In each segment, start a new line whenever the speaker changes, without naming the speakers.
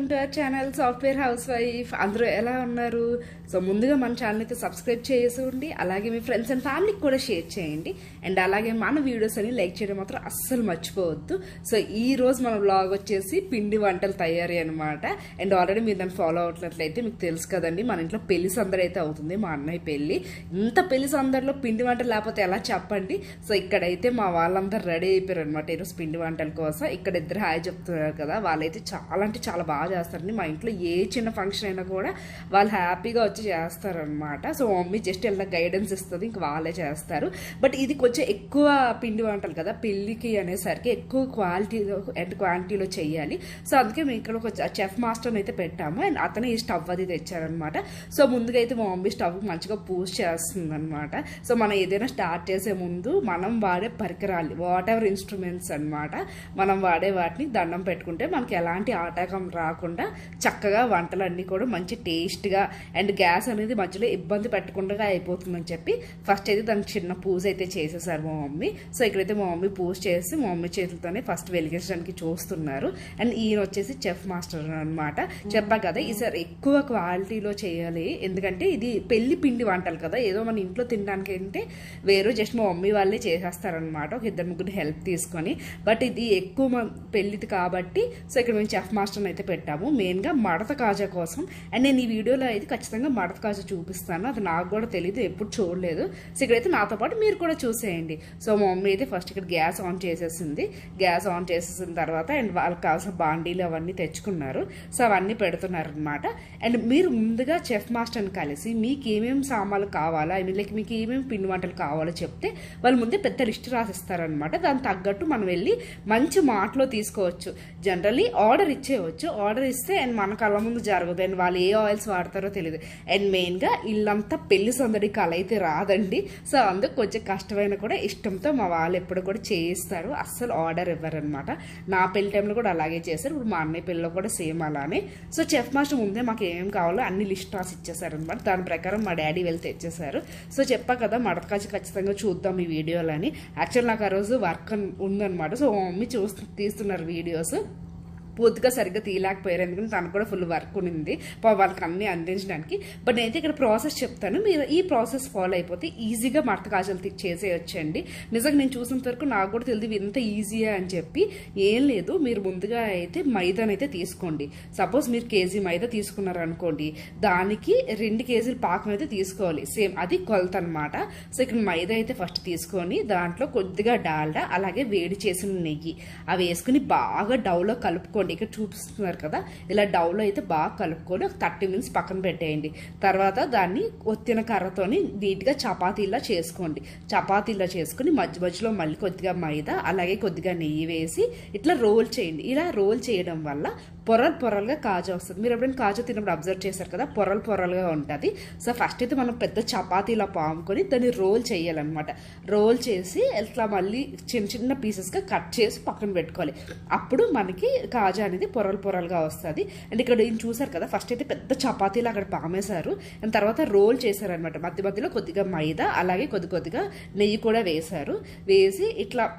Welcome to our channel software house wife అందరూ ఎలా ఉన్నారు? సో ముందుగా మన ఛానల్ అయితే సబ్స్క్రైబ్ చేసేయండి. అలాగే మీ ఫ్రెండ్స్ అండ్ ఫ్యామిలీకి కూడా షేర్ చేయండి. అండ్ అలాగే మన వీడియోస్ అని లైక్ చేయడం మాత్రం అస్సలు మర్చిపోవద్దు. సో ఈ రోజు మన బ్లాగ్ వచ్చేసి పిండి వంటలు తయారీ అనమాట అండ్ ఆల్రెడీ మీరు దాన్ని ఫాలో అవుతున్నట్లయితే మీకు తెలుసు కదండి. మన ఇంట్లో పెళ్ళి సందడి అయితే అవుతుంది. మా అన్నయ్య పెళ్ళి. ఇంత పెళ్ళి సందడిలో పిండి వంటలు లేకపోతే ఎలా చెప్పండి? సో ఇక్కడైతే మా వాళ్ళందరూ రెడీ అయిపోయారు అనమాట ఈరోజు పిండి వంటల కోసం. ఇక్కడ ఇద్దరు హాయ్ చెప్తున్నారు కదా. వాళ్ళైతే చాలా అంటే చాలా బాగా చేస్తారండి. మా ఇంట్లో ఏ చిన్న ఫంక్షన్ అయినా కూడా వాళ్ళు హ్యాపీగా వచ్చి చేస్తారనమాట సో మమ్మీ జస్ట్ ఇలా గైడెన్స్ ఇస్తుంది ఇంక వాళ్ళే చేస్తారు. బట్ ఇది కొంచెం ఎక్కువ పిండి వంటలు కదా పెళ్ళికి అనేసరికి ఎక్కువ క్వాలిటీలో అండ్ క్వాంటిటీలో చేయాలి. సో అందుకే మేము ఇక్కడ ఒక చెఫ్ మాస్టర్ని అయితే పెట్టాము. అండ్ అతనే ఈ స్టవ్ అది తెచ్చారనమాట సో ముందుగా అయితే మా మమ్మీ స్టవ్ మంచిగా పూజ చేస్తుంది అనమాట సో మనం ఏదైనా స్టార్ట్ చేసే ముందు మనం వాడే పరికరాలు వాట్ ఎవర్ ఇన్స్ట్రుమెంట్స్ అనమాట మనం వాడే వాటిని దండం పెట్టుకుంటే మనకి ఎలాంటి ఆటకం రాకుండా చక్కగా వంటలన్నీ కూడా మంచి టేస్ట్గా అండ్ గ్యాస్ అనేది మధ్యలో ఇబ్బంది పెట్టకుండా అయిపోతుందని చెప్పి ఫస్ట్ అయితే దానికి చిన్న పూజ అయితే చేసేసారు మా మమ్మీ. సో ఇక్కడైతే మా మమ్మీ పూజ చేసి మా మమ్మీ చేతులతోనే ఫస్ట్ వెలిగించడానికి చూస్తున్నారు. అండ్ ఈయన వచ్చేసి చెఫ్ మాస్టర్ అనమాట చెప్పా కదా ఈసారి ఎక్కువ క్వాలిటీలో చేయాలి. ఎందుకంటే ఇది పెళ్ళి పిండి వంటలు కదా. ఏదో మన ఇంట్లో తినడానికి అంటే వేరే. జస్ట్ మా మమ్మీ వాళ్ళే చేసేస్తారనమాట ఒక ఇద్దరు ముగ్గురు హెల్ప్ తీసుకొని. బట్ ఇది ఎక్కువ పెళ్ళిది కాబట్టి సో ఇక్కడ మేము చెఫ్ మాస్టర్ని అయితే పెట్టాము. మెయిన్గా మడత కాజా కోసం. అండ్ నేను ఈ వీడియోలో అయితే ఖచ్చితంగా మడత కాజా చూపిస్తాను. అది నాకు కూడా తెలియదు ఎప్పుడు చూడలేదు. సో ఇక్కడైతే నాతో పాటు మీరు కూడా చూసేయండి. సో మా మమ్మీ అయితే ఫస్ట్ ఇక్కడ గ్యాస్ ఆన్ చేసేసింది. గ్యాస్ ఆన్ చేసేసిన తర్వాత అండ్ వాళ్ళకి కావాల్సిన బాండీలు అవన్నీ తెచ్చుకున్నారు. సో అవన్నీ పెడుతున్నారు అనమాట అండ్ మీరు ముందుగా చెఫ్ మాస్టర్ని కలిసి మీకు ఏమేమి సామాన్లు కావాలా? ఐ మీన్ లైక్ మీకు ఏమేమి పిండి వంటలు కావాలో చెప్తే వాళ్ళు ముందే పెద్ద లిస్ట్ రాసిస్తారనమాట దానికి తగ్గట్టు మనం వెళ్ళి మంచి మాటలో తీసుకోవచ్చు. జనరల్లీ ఆర్డర్ ఇచ్చేయవచ్చు. ఆర్డర్ ఇస్తే అండ్ మన కళ్ళ ముందు జరగదు. అండ్ వాళ్ళు ఏ ఆయిల్స్ వాడతారో తెలియదు అండ్ మెయిన్గా ఇల్లంతా పెళ్ళి సందడి కళ అయితే రాదండి. సో అందుకు కొంచెం కష్టమైన కూడా ఇష్టంతో మా వాళ్ళు ఎప్పుడు కూడా చేయిస్తారు. అస్సలు ఆర్డర్ ఇవ్వరనమాట నా పెళ్ళి టైంలో కూడా అలాగే చేశారు. ఇప్పుడు మా అన్నయ్య పెళ్ళిలో కూడా సేమ్ అలానే. సో చెఫ్ మాస్టర్ ముందే మాకు ఏం కావాలో అన్ని లిస్ట్ రాసి ఇచ్చేసారనమాట దాని ప్రకారం మా డాడీ వెళ్ళి తెచ్చేసారు సో చెప్పా కదా మడతకాచి ఖచ్చితంగా చూద్దాం ఈ వీడియోలని. యాక్చువల్ నాకు ఆ రోజు వర్క్ ఉందన్నమాట. సో మా మమ్మీ చూస్తూ తీస్తున్నారు వీడియోస్. పూర్తిగా సరిగ్గా తీయలేకపోయారు. ఎందుకంటే తనకు కూడా ఫుల్ వర్క్ ఉంది వాళ్ళకి అన్ని అందించడానికి. బట్ నేనైతే ఇక్కడ ప్రాసెస్ చెప్తాను. మీరు ఈ ప్రాసెస్ ఫాలో అయిపోతే ఈజీగా మడత కాజలు చేసేయొచ్చండి. నిజంగా నేను చూసినంత వరకు నాకు కూడా తెలియదు ఇంత ఈజీయా అని చెప్పి ఏం లేదు. మీరు ముందుగా అయితే మైదాని అయితే తీసుకోండి. సపోజ్ మీరు కేజీ మైదా తీసుకున్నారు అనుకోండి దానికి రెండు కేజీలు పాకం అయితే తీసుకోవాలి. సేమ్ అది కొలత అనమాట సో ఇక్కడ మైదా అయితే ఫస్ట్ తీసుకొని దాంట్లో కొద్దిగా డాల్డా అలాగే వేడి చేసిన నెయ్యి. అవి వేసుకుని బాగా డౌలో కలుపుకొని కలుపుకోండి. ఇక్కడ చూపిస్తున్నారు కదా ఇలా డౌలో అయితే బాగా కలుపుకొని ఒక థర్టీ మినిట్స్ పక్కన పెట్టేయండి. తర్వాత దాన్ని ఒత్తిన కర్రతోని నీట్గా చపాతీలా చేసుకోండి. చపాతీలా చేసుకుని మధ్య మధ్యలో మళ్ళీ కొద్దిగా మైదా అలాగే కొద్దిగా నెయ్యి వేసి ఇట్లా రోల్ చేయండి. ఇలా రోల్ చేయడం వల్ల పొరలు పొరలుగా కాజా వస్తుంది. మీరు ఎప్పుడైనా కాజా తిన్నప్పుడు అబ్జర్వ్ చేశారు కదా? పొరలు పొరలుగా ఉంటుంది. సో ఫస్ట్ అయితే మనం పెద్ద చపాతీలా పాముకొని దాన్ని రోల్ చేయాలన్నమాట. రోల్ చేసి ఇట్లా మళ్ళీ చిన్న చిన్న పీసెస్గా కట్ చేసి పక్కన పెట్టుకోవాలి. అప్పుడు మనకి కాజా అనేది పొరలు పొరలుగా వస్తుంది. అండ్ ఇక్కడ నేను చూసారు కదా ఫస్ట్ అయితే పెద్ద చపాతీలు అక్కడ పామేశారు. అండ్ తర్వాత రోల్ చేశారనమాట మధ్య మధ్యలో కొద్దిగా మైదా అలాగే కొద్ది కొద్దిగా నెయ్యి కూడా వేశారు. వేసి ఇట్లా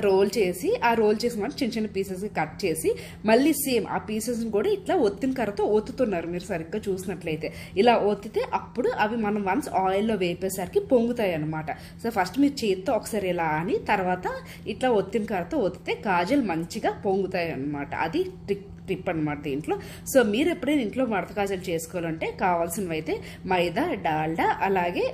రోల్ చేసి ఆ రోల్ చేసిన చిన్న చిన్న పీసెస్ కట్ చేసి మళ్ళీ సేమ్ ఆ పీసెస్ని కూడా ఇట్లా ఒత్తిన కర్రతో ఒత్తుతున్నారు మీరు సరిగ్గా చూసినట్లయితే. ఇలా ఒత్తితే అప్పుడు అవి మనం వన్స్ ఆయిల్లో వేపేసరికి పొంగుతాయి అనమాట సో ఫస్ట్ మీరు చేత్తో ఒకసారి ఇలా అని తర్వాత ఇట్లా ఒత్తిన కర్రతో ఒత్తితే కాజల్ మంచిగా పొంగుతాయి అనమాట అది ట్రిక్ ట్రిప్ అనమాట దీంట్లో. సో మీరు ఎప్పుడైనా ఇంట్లో మడత కాజలు చేసుకోవాలంటే కావాల్సినవి అయితే మైదా డాల్డా అలాగే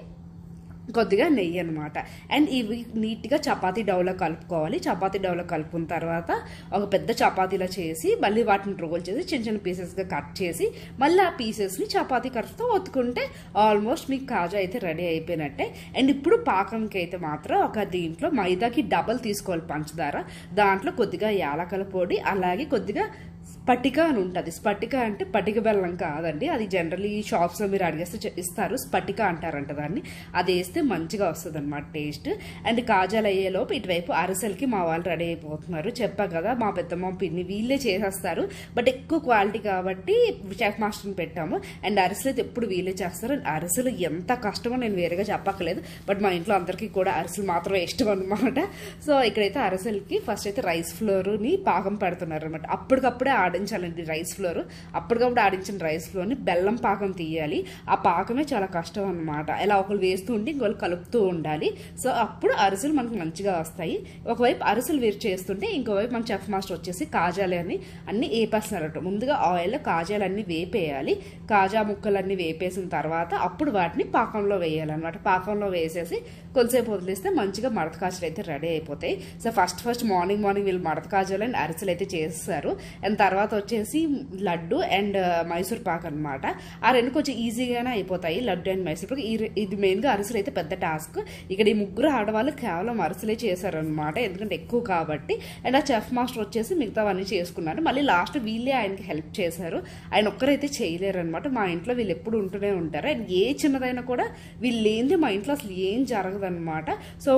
కొద్దిగా నెయ్యి అనమాట అండ్ ఇవి నీట్గా చపాతీ డౌలో కలుపుకోవాలి. చపాతీ డౌలో కలుపుకున్న తర్వాత ఒక పెద్ద చపాతీలా చేసి మళ్ళీ వాటిని రోల్ చేసి చిన్న చిన్న పీసెస్గా కట్ చేసి మళ్ళీ ఆ పీసెస్ని చపాతీ కట్తో ఒత్తుకుంటే ఆల్మోస్ట్ మీకు కాజా అయితే రెడీ అయిపోయినట్టే. అండ్ ఇప్పుడు పాకంకి అయితే మాత్రం ఒక దీంట్లో మైదాకి డబల్ తీసుకోవాలి పంచదార. దాంట్లో కొద్దిగా యాలకల పొడి అలాగే కొద్దిగా స్పటిక అని ఉంటుంది. స్పటిక అంటే పటిక బెల్లం కాదండి. అది జనరలీ షాప్స్లో మీరు అడిగేస్తే ఇస్తారు. స్పటిక అంటారంట దాన్ని. అది వేస్తే మంచిగా వస్తుంది అనమాట టేస్ట్ అండ్ కాజాలు అయ్యేలోపు ఇటువైపు అరిసెలకి మా వాళ్ళు రెడీ అయిపోతున్నారు. చెప్పా కదా మా పెద్దమ్మ పిన్ని వీళ్ళే చేసేస్తారు. బట్ ఎక్కువ క్వాలిటీ కాబట్టి చెఫ్ మాస్టర్ని పెట్టాము. అండ్ అరిసెలు అయితే ఎప్పుడు వీళ్ళే చేస్తారు. అండ్ అరిసెలు ఎంత కష్టమో నేను వేరేగా చెప్పక్కలేదు బట్ మా ఇంట్లో అందరికీ కూడా అరిసెలు మాత్రమే ఇష్టం అనమాట సో ఇక్కడైతే అరిసెలకి ఫస్ట్ అయితే రైస్ ఫ్లోర్ని పాకం పెడుతున్నారు అనమాట అప్పటికప్పుడే అప్పుడే ఆడించాలండి రైస్ ఫ్లోర్ అప్పటికప్పుడు ఆడించిన రైస్ ఫ్లోర్ని బెల్లం పాకం తీయాలి. ఆ పాకమే చాలా కష్టం అనమాట ఇలా ఒకరు వేస్తూ ఉంటే ఇంకొకరు కలుపుతూ ఉండాలి. సో అప్పుడు అరిసెలు మనకు మంచిగా వస్తాయి. ఒకవైపు అరిసెలు వేరు చేస్తుంటే ఇంకోవైపు మన చెఫ్ మాస్టర్ వచ్చేసి కాజాలు అని అన్ని వేపేస్తున్నారట ముందుగా ఆయిల్లో కాజాలన్నీ వేపేయాలి. కాజా ముక్కలన్నీ వేపేసిన తర్వాత అప్పుడు వాటిని పాకంలో వేయాలన్నమాట. పాకంలో వేసేసి కొద్దిసేపు వదిలేస్తే మంచిగా మడత కాజాలు అయితే రెడీ అయిపోతాయి. So first first morning morning వీళ్ళు మడత కాజాలు అండ్ అరిసెలు అయితే చేస్తారు. ఎంత తర్వాత వచ్చేసి లడ్డు అండ్ మైసూర్ పాక్ అనమాట ఆ రెండు కొంచెం ఈజీగానే అయిపోతాయి లడ్డు అండ్ మైసూర్ పాక్. ఈ ఇది మెయిన్గా అరిసెలు అయితే పెద్ద టాస్క్. ఇక్కడ ఈ ముగ్గురు ఆడవాళ్ళు కేవలం అరిసెలే చేశారనమాట ఎందుకంటే ఎక్కువ కాబట్టి. అండ్ ఆ చెఫ్ మాస్టర్ వచ్చేసి మిగతావన్నీ చేసుకున్నారు. మళ్ళీ లాస్ట్ వీళ్ళే ఆయనకి హెల్ప్ చేశారు. ఆయన ఒక్కరైతే చేయలేరు అనమాట మా ఇంట్లో వీళ్ళు ఎప్పుడు ఉంటూనే ఉంటారు. అండ్ ఏ చిన్నదైనా కూడా వీళ్ళు లేనిది మా ఇంట్లో అసలు ఏం జరగదనమాట సో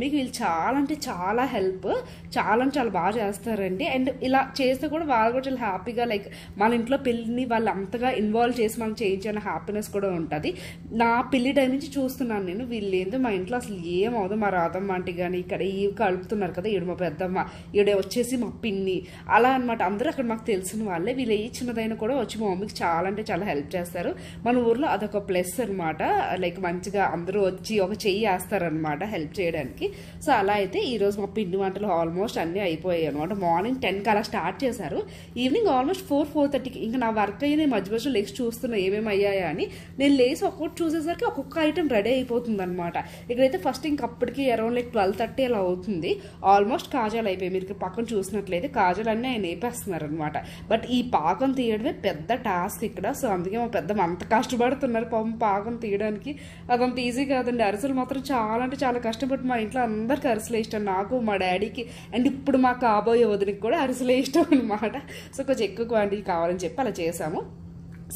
మీకు వీళ్ళు చాలా అంటే చాలా హెల్ప్ చాలా అంటే చాలా బాగా చేస్తారండి. అండ్ ఇలా చేస్తే కూడా వాళ్ళు కూడా చాలా హ్యాపీగా లైక్ మన ఇంట్లో పెళ్ళిని వాళ్ళు అంతగా ఇన్వాల్వ్ చేసి మనం చేయించిన హ్యాపీనెస్ కూడా ఉంటుంది. నా పెళ్ళి టైం నుంచి చూస్తున్నాను నేను వీళ్ళు ఏందో మా ఇంట్లో అసలు ఏం అవదు. మా రాధమ్మ ఆంటీ కానీ ఇక్కడ ఈ కలుపుతున్నారు కదా ఈడు మా పెద్దమ్మ ఈడ వచ్చేసి మా పిన్ని. అలా అనమాట అందరూ అక్కడ మాకు తెలిసిన వాళ్ళే. వీళ్ళు ఏ చిన్నదైనా కూడా వచ్చి మా మమ్మీకి చాలా అంటే చాలా హెల్ప్ చేస్తారు. మన ఊర్లో అదొక ప్లస్ అనమాట లైక్ మంచిగా అందరూ వచ్చి ఒక చెయ్యి వేస్తారనమాట హెల్ప్ చేయడానికి. సో అలా అయితే ఈరోజు మా పిండి వంటలు ఆల్మోస్ట్ అన్నీ అయిపోయాయి అనమాట మార్నింగ్ టెన్కి అలా స్టార్ట్ చేశారు. ఈవినింగ్ ఆల్మోస్ట్ ఫోర్ ఫోర్ థర్టీకి ఇంకా నా వర్క్ అయ్యి నేను మధ్య మధ్యలో లేచి చూస్తున్నా ఏమేమి అయ్యాయా అని. నేను లేచి ఒక్కొక్కటి చూసేసరికి ఒక్కొక్క ఐటెం రెడీ అయిపోతుంది అనమాట ఇక్కడైతే ఫస్ట్ ఇంక అప్పటికి అరౌండ్ లైక్ ట్వెల్వ్ థర్టీ అలా అవుతుంది. ఆల్మోస్ట్ కాజాలు అయిపోయి మీరు పక్కన చూసినట్లయితే కాజాలు అన్నీ ఆయన వేపేస్తున్నారు అనమాట బట్ ఈ పాకం తీయడమే పెద్ద టాస్క్ ఇక్కడ. సో అందుకే మా పెద్ద అంత కష్టపడుతున్నారు పాపం పాకం తీయడానికి. అదంత ఈజీ కాదండి. అరిసెలు మాత్రం చాలా అంటే చాలా కష్టపడి మా ఇంట్లో అందరికీ అరిసెలు ఇష్టం. నాకు మా డాడీకి అండ్ ఇప్పుడు మా కాబోయే వదిలికి కూడా అరిసెలే ఇష్టం అనమాట సో కొంచెం ఎక్కువ క్వాంటిటీ కావాలని చెప్పి అలా చేసాము.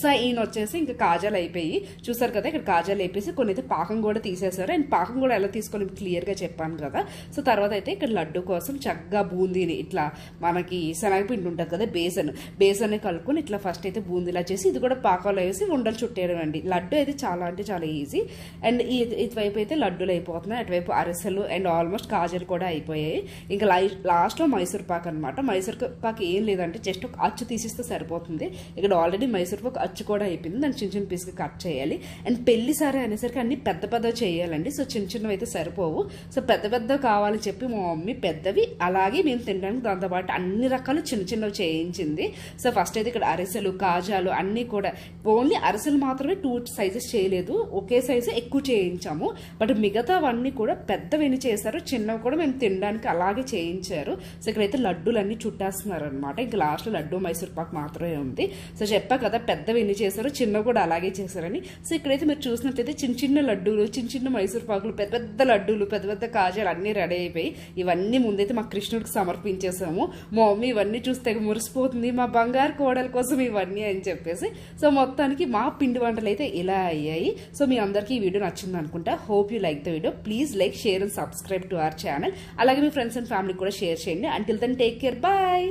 సో ఈయన వచ్చేసి ఇంకా కాజాలు అయిపోయి చూసారు కదా ఇక్కడ కాజాలు అయిపోయి కొన్ని అయితే పాకం కూడా తీసేశారు. అండ్ పాకం కూడా ఎలా తీసుకోవాలి క్లియర్గా చెప్పాను కదా. సో తర్వాత అయితే ఇక్కడ లడ్డు కోసం చక్కగా బూందీని ఇట్లా మనకి శనగపిండి ఉంటుంది కదా బేసన్. బేసన్ కలుపుకొని ఇట్లా ఫస్ట్ అయితే బూందీలా చేసి ఇది కూడా పాకంలో వేసి ఉండలు చుట్టేయడం అండి. లడ్డు అయితే చాలా అంటే చాలా ఈజీ అండ్ ఇటువైపు అయితే లడ్డూలు అయిపోతున్నాయి. అటువైపు అరిసెలు అండ్ ఆల్మోస్ట్ కాజాలు కూడా అయిపోయాయి. ఇంకా లై లాస్ట్లో మైసూర్ పాక్ అనమాట మైసూర్ పాక్ ఏం లేదంటే జస్ట్ ఒక అచ్చు తీసిస్తే సరిపోతుంది. ఇక్కడ ఆల్రెడీ మైసూర్ పాక్ అచ్చు కూడా అయిపోయింది. దాన్ని చిన్న చిన్న పీస్గా కట్ చేయాలి. అండ్ పెళ్ళి సారీ అనేసరికి అన్ని పెద్ద పెద్ద చేయాలండి. సో చిన్న చిన్నవి అయితే సరిపోవు. సో పెద్ద పెద్ద కావాలని చెప్పి మా మమ్మీ పెద్దవి అలాగే మేము తినడానికి దాంతోపాటు అన్ని రకాలు చిన్న చిన్నవి చేయించింది. సో ఫస్ట్ అయితే ఇక్కడ అరిసెలు కాజాలు అన్నీ కూడా. ఓన్లీ అరిసెలు మాత్రమే టూ సైజెస్ చేయలేదు. ఒకే సైజు ఎక్కువ చేయించాము. బట్ మిగతావన్నీ కూడా పెద్దవి చేశారు చిన్నవి కూడా మేము తినడానికి అలాగే చేయించారు. సో ఇక్కడైతే లడ్డూలన్నీ చుట్టేస్తున్నారు అనమాట ఇంకా లాస్ట్లో లడ్డు మైసూర్ పాక్ మాత్రమే ఉంది. సో చెప్పా కదా పెద్ద పెద్దవి ఎన్ని చేశారు చిన్నవి కూడా అలాగే చేశారని. సో ఇక్కడైతే మీరు చూసినట్లయితే చిన్న చిన్న లడ్డూలు చిన్న చిన్న మైసూర్ పాకులు పెద్ద పెద్ద లడ్డూలు పెద్ద పెద్ద కాజాలు అన్నీ రెడీ అయిపోయి ఇవన్నీ ముందైతే మా కృష్ణుడికి సమర్పించేసాము. మా మమ్మీ ఇవన్నీ చూస్తే మురిసిపోతుంది మా బంగారు కోడల కోసం ఇవన్నీ అని చెప్పేసి. సో మొత్తానికి మా పిండి వంటలు అయితే ఇలా అయ్యాయి. సో మీ అందరికీ ఈ వీడియో నచ్చింది అనుకుంటా. Hope you like the video. Please like share and subscribe to our channel. అలాగే మీ ఫ్రెండ్స్ అండ్ ఫ్యామిలీ కూడా షేర్ చేయండి. Until then take care bye